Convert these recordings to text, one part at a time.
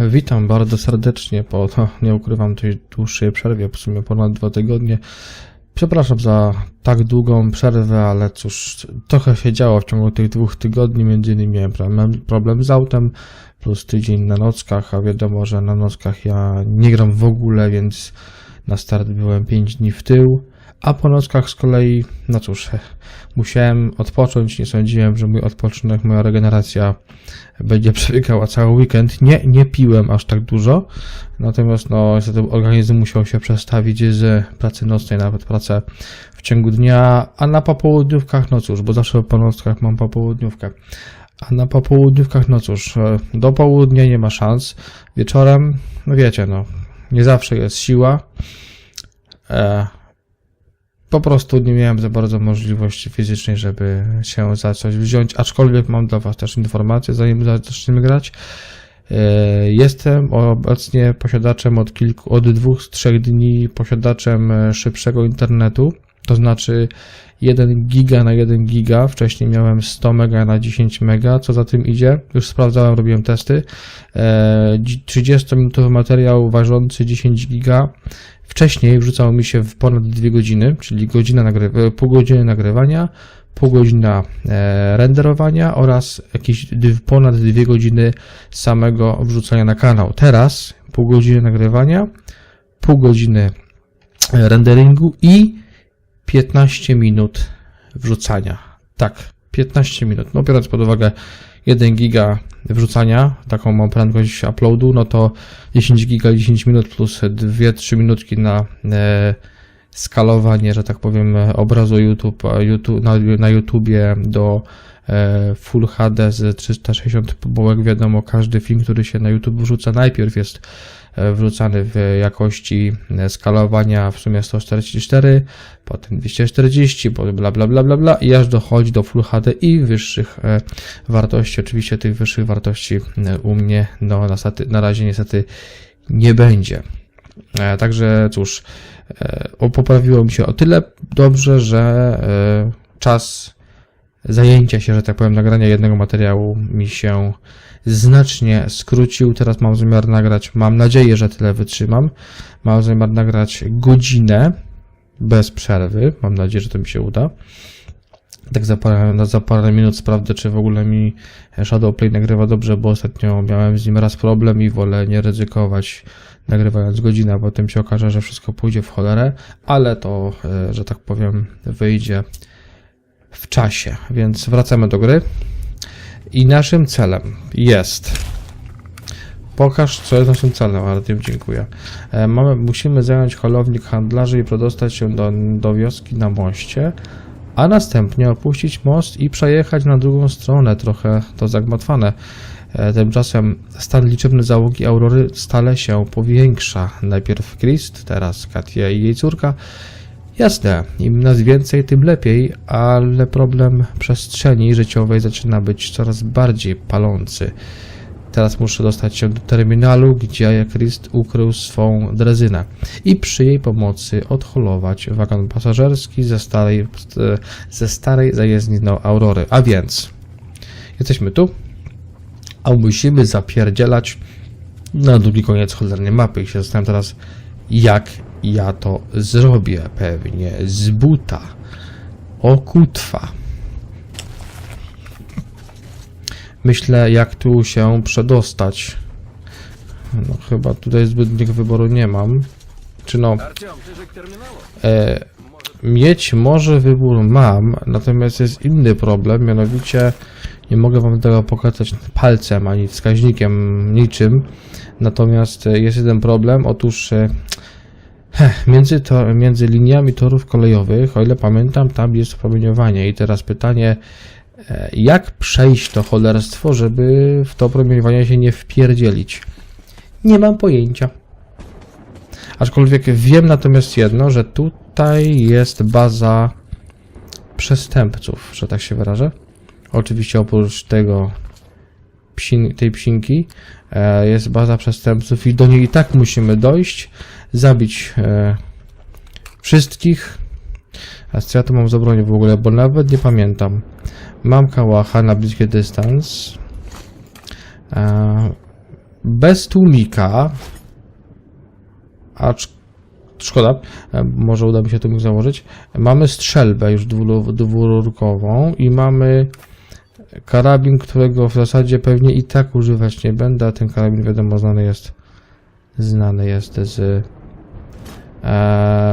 Witam bardzo serdecznie po, nie ukrywam, tej dłuższej przerwie, w sumie ponad dwa tygodnie. Przepraszam za tak długą przerwę, ale cóż, trochę się działo w ciągu tych dwóch tygodni, między innymi miałem problem, problem z autem, plus tydzień na nockach, a wiadomo, że na nockach ja nie gram w ogóle, więc na start byłem 5 dni w tył, a po nockach z kolei, no cóż, musiałem odpocząć, nie sądziłem, że mój odpoczynek, moja regeneracja będzie przebiegała cały weekend. Nie, nie piłem aż tak dużo, natomiast no niestety organizm musiał się przestawić z pracy nocnej, nawet pracę w ciągu dnia, a na popołudniówkach, no cóż, bo zawsze po nockach mam popołudniówkę. A na popołudniówkach, no cóż, do południa nie ma szans. Wieczorem, no wiecie, no, nie zawsze jest siła. E, po prostu nie miałem za bardzo możliwości fizycznej, żeby się za coś wziąć, aczkolwiek mam dla Was też informację, zanim zaczniemy grać. E, Jestem obecnie posiadaczem od kilku, od dwóch, trzech dni posiadaczem e, szybszego internetu, to znaczy 1 giga na 1 giga, wcześniej miałem 100 mega na 10 mega, co za tym idzie, już sprawdzałem, robiłem testy. E, 30-minutowy materiał ważący 10 giga, Wcześniej wrzucało mi się w ponad 2 godziny, czyli godzina nagry- pół godziny nagrywania, pół godzina e, renderowania oraz jakieś ponad 2 godziny samego wrzucania na kanał. Teraz pół godziny nagrywania, pół godziny e, renderingu i 15 minut wrzucania. Tak, 15 minut. No biorąc pod uwagę 1 giga wrzucania, taką mam prędkość uploadu, no to 10 giga 10 minut plus 2-3 minutki na e, skalowanie, że tak powiem, obrazu YouTube, YouTube na, na YouTubie do e, Full HD z 360 bo jak wiadomo, każdy film, który się na YouTube wrzuca, najpierw jest wrzucany w jakości e, skalowania w sumie 144, potem 240, potem bla bla bla bla bla i aż dochodzi do Full HD i wyższych e, wartości. Oczywiście tych wyższych wartości e, u mnie no, na, na razie niestety nie będzie. E, Także cóż, e, poprawiło mi się o tyle dobrze, że e, czas zajęcia się, że tak powiem, nagrania jednego materiału mi się znacznie skrócił. Teraz mam zamiar nagrać, mam nadzieję, że tyle wytrzymam. Mam zamiar nagrać godzinę bez przerwy. Mam nadzieję, że to mi się uda. Tak za parę, za parę minut sprawdzę, czy w ogóle mi Shadowplay nagrywa dobrze, bo ostatnio miałem z nim raz problem i wolę nie ryzykować nagrywając godzinę, a potem się okaże, że wszystko pójdzie w cholerę, ale to, e, że tak powiem, wyjdzie w czasie. Więc wracamy do gry. I naszym celem jest. Pokaż, co jest naszym celem, ale tym dziękuję. E, Mamy, musimy zająć holownik handlarzy i przedostać się do, do wioski na moście, a następnie opuścić most i przejechać na drugą stronę. Trochę to zagmatwane. E, Tymczasem stan liczebny załogi Aurory stale się powiększa. Najpierw Christ, teraz Katia i jej córka. Jasne, im nas więcej, tym lepiej, ale problem przestrzeni życiowej zaczyna być coraz bardziej palący. Teraz muszę dostać się do terminalu, gdzie Christ ukrył swą drezynę i przy jej pomocy odholować wagon pasażerski ze starej, ze starej zajezdni do Aurory. A więc, jesteśmy tu, a musimy zapierdzielać na drugi koniec cholernej mapy. I się zastanawiam teraz, jak ja to zrobię pewnie z buta. Okutwa. Myślę, jak tu się przedostać. No chyba tutaj zbytniego wyboru nie mam. Czy no... E, mieć może wybór mam, natomiast jest inny problem, mianowicie nie mogę wam tego pokazać palcem ani wskaźnikiem niczym. Natomiast jest jeden problem, otóż e, między, to, między liniami torów kolejowych, o ile pamiętam, tam jest promieniowanie i teraz pytanie, e, jak przejść to cholerstwo, żeby w to promieniowanie się nie wpierdzielić? Nie mam pojęcia. Aczkolwiek wiem natomiast jedno, że tutaj jest baza przestępców, że tak się wyrażę. Oczywiście oprócz tego psin, tej psinki e, jest baza przestępców i do niej i tak musimy dojść, zabić e, wszystkich. A co ja tu mam za broń w ogóle, bo nawet nie pamiętam. Mam kałacha na bliskie dystans. E, bez tłumika. Acz... Szkoda, e, może uda mi się tłumik założyć. Mamy strzelbę już dwururkową i mamy karabin, którego w zasadzie pewnie i tak używać nie będę, a ten karabin wiadomo znany jest znany jest z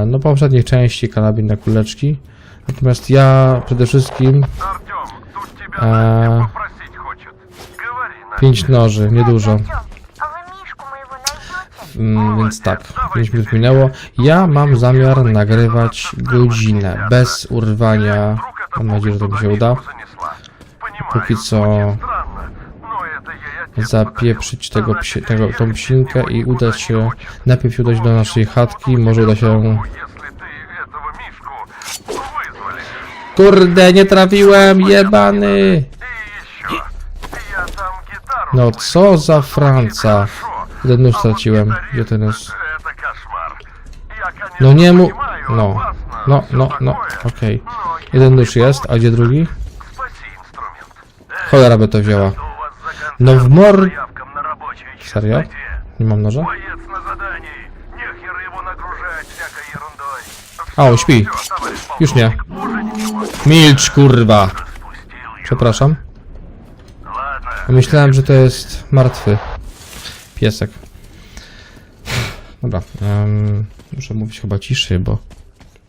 no poprzednich części karabin na kuleczki. Natomiast ja przede wszystkim e, pięć noży, niedużo. Więc tak, 5 minut minęło. Ja mam zamiar nagrywać godzinę bez urwania. Mam nadzieję, że to mi się uda. Póki co zapieprzyć tego tego, tą psinkę i udać się, najpierw udać do naszej chatki, może uda się... Kurde, nie trafiłem, jebany! No co za Franca? Jeden nóż straciłem, gdzie ten nóż? No nie mu... No, no, no, no, okej. Okay. Jeden nóż jest, a gdzie drugi? Cholera by to wzięła. No w mor... Serio? Nie mam noża? O, śpi. Już nie. Milcz, kurwa. Przepraszam. Myślałem, że to jest martwy piesek. Dobra, um, muszę mówić chyba ciszej, bo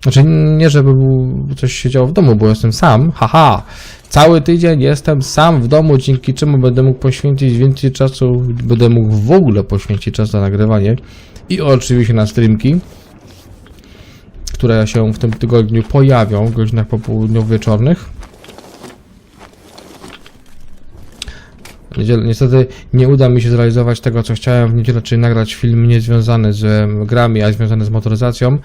znaczy, nie żeby był, coś się działo w domu, bo jestem sam, haha! Cały tydzień jestem sam w domu, dzięki czemu będę mógł poświęcić więcej czasu, będę mógł w ogóle poświęcić czas na nagrywanie i oczywiście na streamki, które się w tym tygodniu pojawią w godzinach popołudniowo-wieczornych. Niestety nie uda mi się zrealizować tego, co chciałem w niedzielę, czyli nagrać film niezwiązany z grami, a związany z motoryzacją,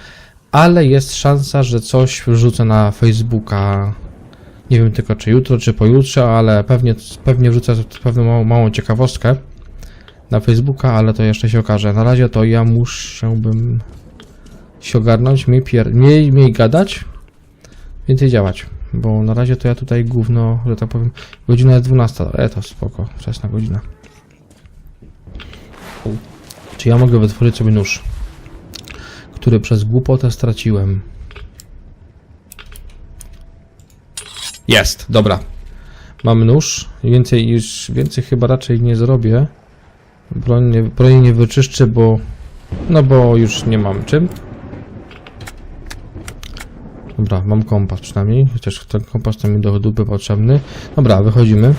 ale jest szansa, że coś wrzucę na Facebooka. Nie wiem tylko czy jutro, czy pojutrze, ale pewnie, pewnie wrzucę pewną małą, małą ciekawostkę na Facebooka, ale to jeszcze się okaże. Na razie to ja musiałbym się ogarnąć, mniej, pier... mniej, mniej gadać, więcej działać. Bo na razie to ja tutaj gówno, że tak powiem, godzina jest 12, e to spoko, wczesna godzina. Czy ja mogę wytworzyć sobie nóż, który przez głupotę straciłem? Jest, dobra. Mam nóż, więcej już, więcej chyba raczej nie zrobię. Broń nie, broń nie wyczyszczę, bo, no bo już nie mam czym. Dobra, mam kompas przynajmniej, chociaż ten kompas to mi do dupy potrzebny. Dobra, wychodzimy.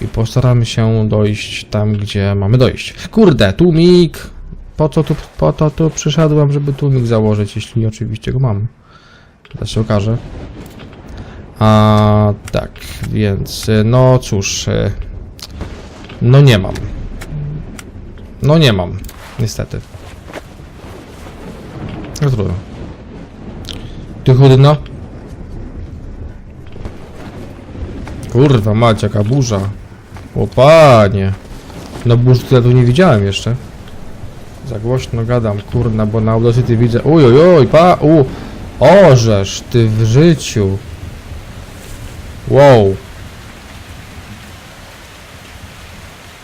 I postaramy się dojść tam, gdzie mamy dojść. Kurde, tłumik! Po co tu, po to tu przyszedłem, żeby tłumik założyć, jeśli oczywiście go mam. To się okaże. A tak, więc no cóż, no nie mam. No nie mam, niestety. No trudno. Ty chudno? Kurwa mać, jaka burza. O panie. No burz ja tu nie widziałem jeszcze. Za głośno gadam, kurna, bo na Audacity widzę. Uj, uj, uj, pa, u. Orzesz, ty w życiu. Wow.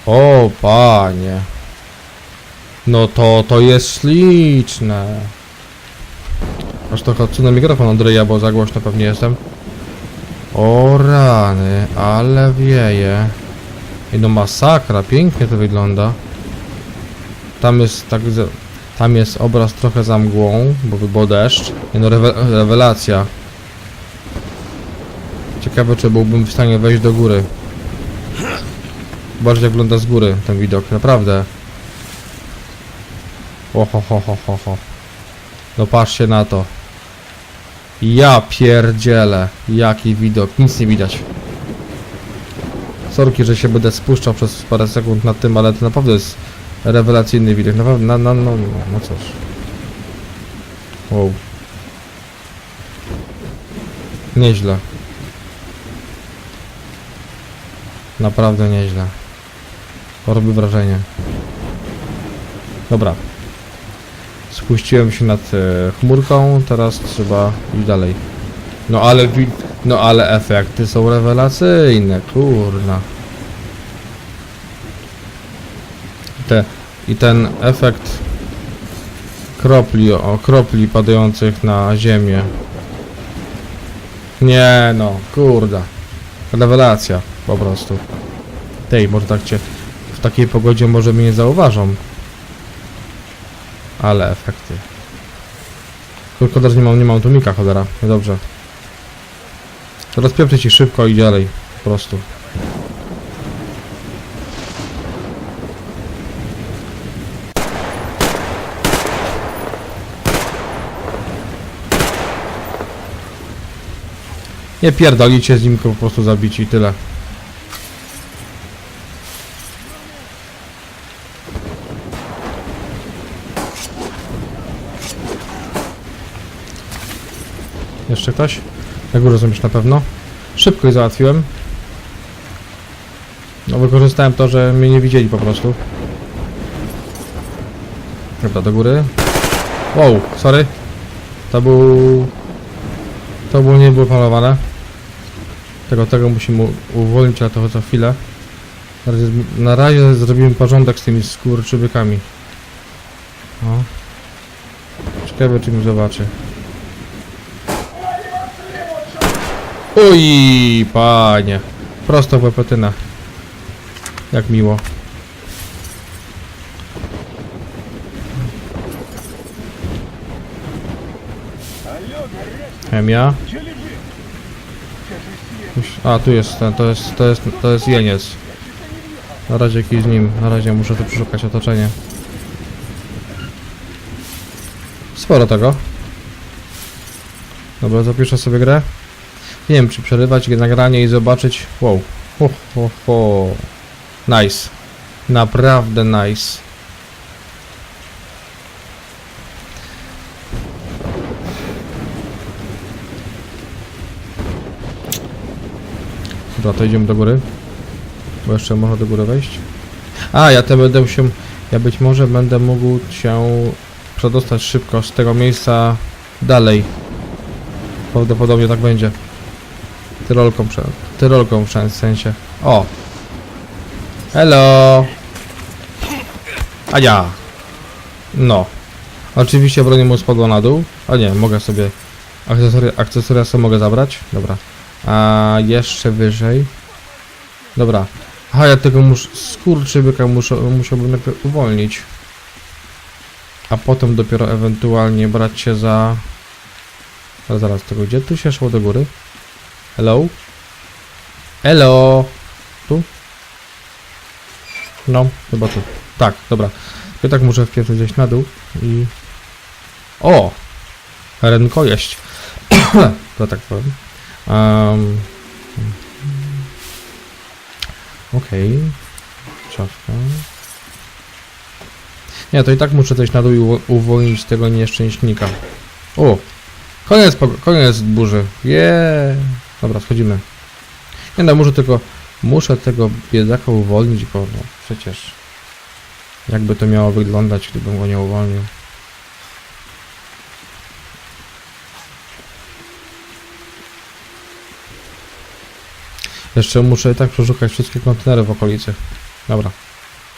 O panie. No to, to jest śliczne. Aż trochę odsunę mikrofon Andrzeja, bo za głośno pewnie jestem. O rany, ale wieje. I no masakra, pięknie to wygląda. Tam jest tak, tam jest obraz trochę za mgłą, bo było deszcz. I no rewe rewelacja. Ciekawe, czy byłbym w stanie wejść do góry. Jak wygląda z góry ten widok, naprawdę. Oho, ho, ho, ho, ho. No patrzcie na to. Ja pierdzielę. Jaki widok. Nic nie widać. Sorki, że się będę spuszczał przez parę sekund nad tym, ale to naprawdę jest rewelacyjny widok. No, no, no, no, no cóż. Wow. Nieźle. Naprawdę nieźle. Robi wrażenie. Dobra. Spuściłem się nad e, chmurką, teraz trzeba iść dalej. No ale no ale efekty są rewelacyjne, kurna. Te, I ten efekt kropli, o, kropli padających na ziemię. Nie no, kurda. Rewelacja, po prostu. Tej, może tak cię w takiej pogodzie może mnie nie zauważą. Ale efekty. Szkoda, że nie mam, nie mam tłumika, cholera. Niedobrze. Rozpieprzę ci szybko i dalej. Po prostu. Nie pierdolicie z nim, po prostu zabici i tyle. Jeszcze ktoś? Na są już na pewno. Szybko ich załatwiłem. No wykorzystałem to, że mnie nie widzieli po prostu. Dobra, do góry. Wow, sorry. To był... To było nie było planowane. Tego, tego musimy uwolnić, ale to za chwilę. Na razie, na razie zrobimy porządek z tymi skurczybykami. O. Ciekawe, czy mi zobaczy. Oj, panie. Prosto w łepetynę. Jak miło. Chemia. A, tu jest ten, to jest, to jest, to jest jeniec. Na razie jakiś z nim, na razie muszę tu przeszukać otoczenie. Sporo tego. Dobra, zapiszę sobie grę. Nie wiem, czy przerywać nagranie i zobaczyć. Wow. Ho, ho, ho. Nice. Naprawdę nice. Dobra, to idziemy do góry. Bo jeszcze można do góry wejść. A, ja to będę się... Ja być może będę mógł się przedostać szybko z tego miejsca dalej. Prawdopodobnie tak będzie. Tyrolką. Tyrolką w sensie. O! Hello! A ja! No. Oczywiście broń mu spadła na dół. A nie, mogę sobie... Akcesoria, akcesoria sobie mogę zabrać. Dobra. A jeszcze wyżej. Dobra. Aha, ja tego muszę... Skurczybyka muszę, musiałbym najpierw uwolnić. A potem dopiero ewentualnie brać się za... Zaraz, zaraz, tego gdzie tu się szło do góry? Hello? Hello? Tu? No, chyba tu. Tak, dobra. Ja tak muszę wpierw gdzieś na dół i... O! Rękojeść. to tak powiem. Um, Okej. Czapka. Nie, to i tak muszę zejść na dół i uwo- uwolnić tego nieszczęśnika. O! Koniec, koniec burzy. Yeah. Dobra, schodzimy. Nie no, muszę tylko... Muszę tego biedaka uwolnić, bo no, przecież... Jakby to miało wyglądać, gdybym go nie uwolnił. Jeszcze muszę tak przeszukać wszystkie kontenery w okolicy. Dobra.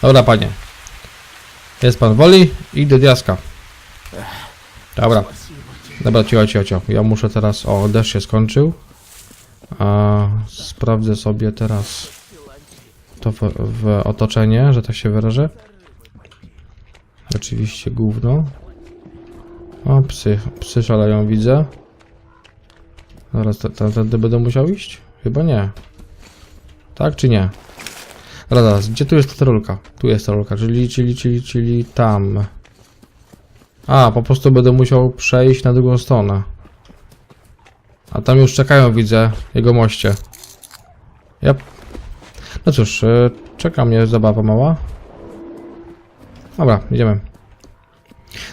Dobra, panie. Jest pan woli i do diaska. Dobra. Dobra, cicho, cicho. Ja muszę teraz... O, deszcz się skończył. A, sprawdzę sobie teraz to w, w otoczenie, że tak się wyrażę. Oczywiście gówno. O, psy, psy szaleją, widzę. Zaraz tamtędy będę musiał iść? Chyba nie. Tak czy nie? Zaraz, gdzie tu jest ta rolka? Tu jest ta rolka, czyli, czyli, czyli, czyli tam. A, po prostu będę musiał przejść na drugą stronę. A tam już czekają, widzę, jego moście. Yep. No cóż, y, czeka mnie zabawa mała. Dobra, idziemy.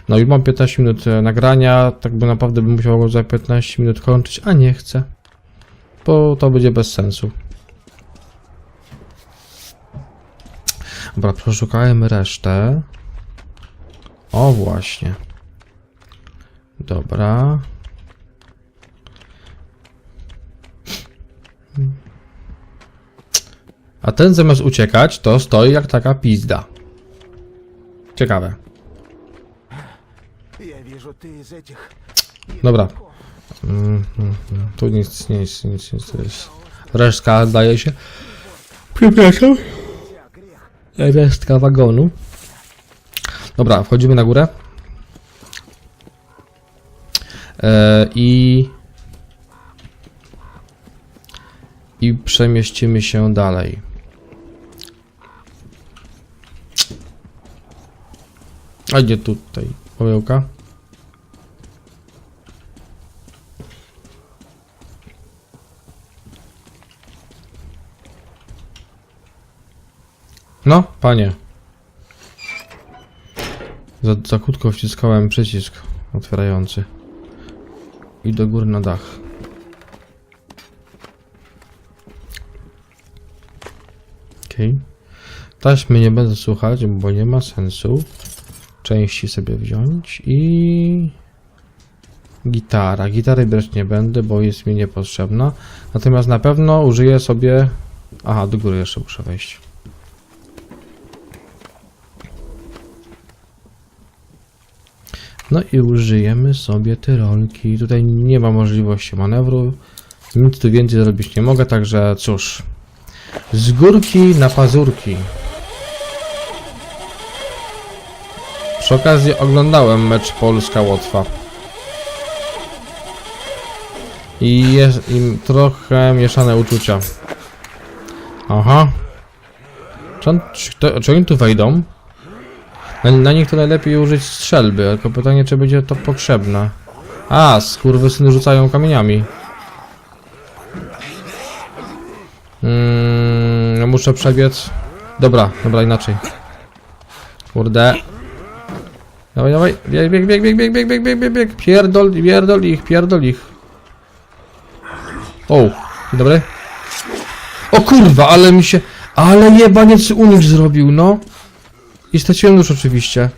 No i mam 15 minut e, nagrania, tak by naprawdę bym musiał go za 15 minut kończyć, a nie chcę. Bo to będzie bez sensu. Dobra, przeszukałem resztę. O, właśnie. Dobra. A ten zamiast uciekać, to stoi jak taka pizda. Ciekawe. Dobra. Mhm, mhm. Tu nic, nic, nic, nic. Resztka daje się. Przepraszam. Resztka wagonu. Dobra, wchodzimy na górę. E, I... I przemieścimy się dalej. A gdzie tutaj? Pomyłka. No, panie. Za, za krótko wciskałem przycisk otwierający. I do góry na dach. Okej. Taśmy nie będę słuchać, bo nie ma sensu. Części sobie wziąć i... Gitara. Gitary brać nie będę, bo jest mi niepotrzebna. Natomiast na pewno użyję sobie... Aha, do góry jeszcze muszę wejść. No i użyjemy sobie tyrolki. Tutaj nie ma możliwości manewru. Nic tu więcej zrobić nie mogę, także cóż. Z górki na pazurki. Przy okazji oglądałem mecz Polska-Łotwa. I jest im trochę mieszane uczucia. Aha. Czy, on, czy, czy oni tu wejdą? Na, na nich to najlepiej użyć strzelby, tylko pytanie, czy będzie to potrzebne. A, skurwysyny rzucają kamieniami. Mm, no muszę przebiec. Dobra, dobra, inaczej. Kurde. Dawaj, dawaj, bieg, bieg, bieg, bieg, bieg, bieg, bieg, bieg, bieg, bieg. Pierdol, pierdol ich, pierdol ich. O, dobry. O kurwa, ale mi się... Ale jebaniec unik zrobił, no. I straciłem nóż oczywiście.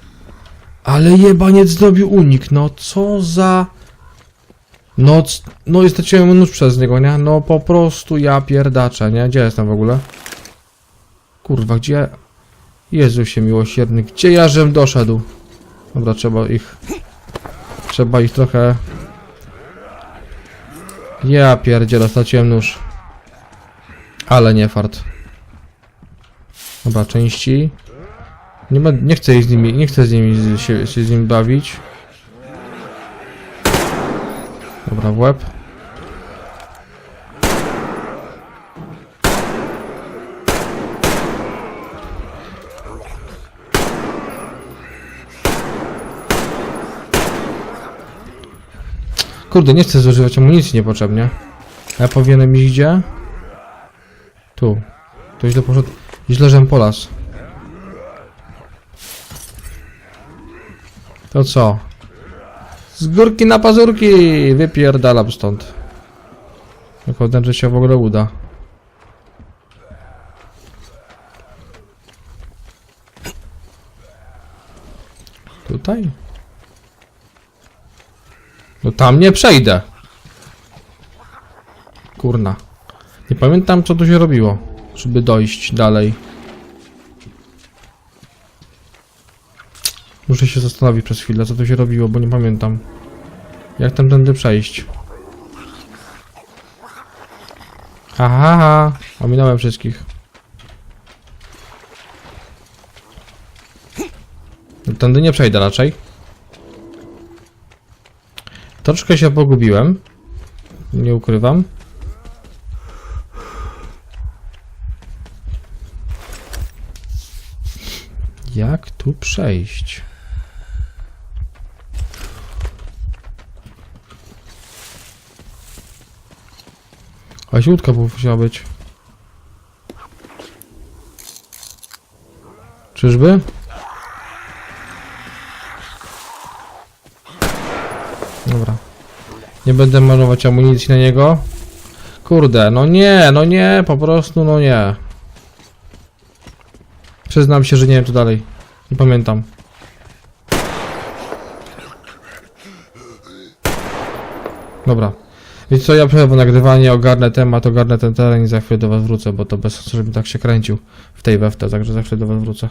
Ale jebaniec zrobił unik, no co za... No, no i straciłem nóż przez niego, nie? No po prostu ja pierdaczę, nie? Gdzie jestem w ogóle? Kurwa, gdzie... Jezusie miłosierny, gdzie ja żem doszedł? Dobra, trzeba ich... Trzeba ich trochę... Ja pierdzielę, straciłem nóż. Ale nie fart. Dobra, części. Nie, ma, nie chcę ich z nimi, nie chcę z nimi się, się z nimi bawić. Dobra, w łeb. Kurde, nie chcę zużywać amunicji niepotrzebnie. A ja powinienem iść gdzie? Tu. To źle poszedł. Źle, żem po To co? Z górki na pazurki! Wypierdalam stąd. Zakładam, że się w ogóle uda. Tutaj? No tam nie przejdę. Kurna. Nie pamiętam co tu się robiło, żeby dojść dalej. Muszę się zastanowić przez chwilę, co tu się robiło, bo nie pamiętam. Jak tam tędy przejść? Aha, ha, ominąłem wszystkich. Tędy nie przejdę raczej. Troszkę się pogubiłem. Nie ukrywam. Jak tu przejść? A śródka musiała być. Czyżby? Dobra. Nie będę marnować amunicji na niego. Kurde, no nie, no nie, po prostu no nie. Przyznam się, że nie wiem co dalej. Nie pamiętam. Dobra. Więc co, ja przerwę nagrywanie, ogarnę temat, ogarnę ten teren i za chwilę do was wrócę, bo to bez sensu, żebym tak się kręcił w tej weftę, także za chwilę do was wrócę.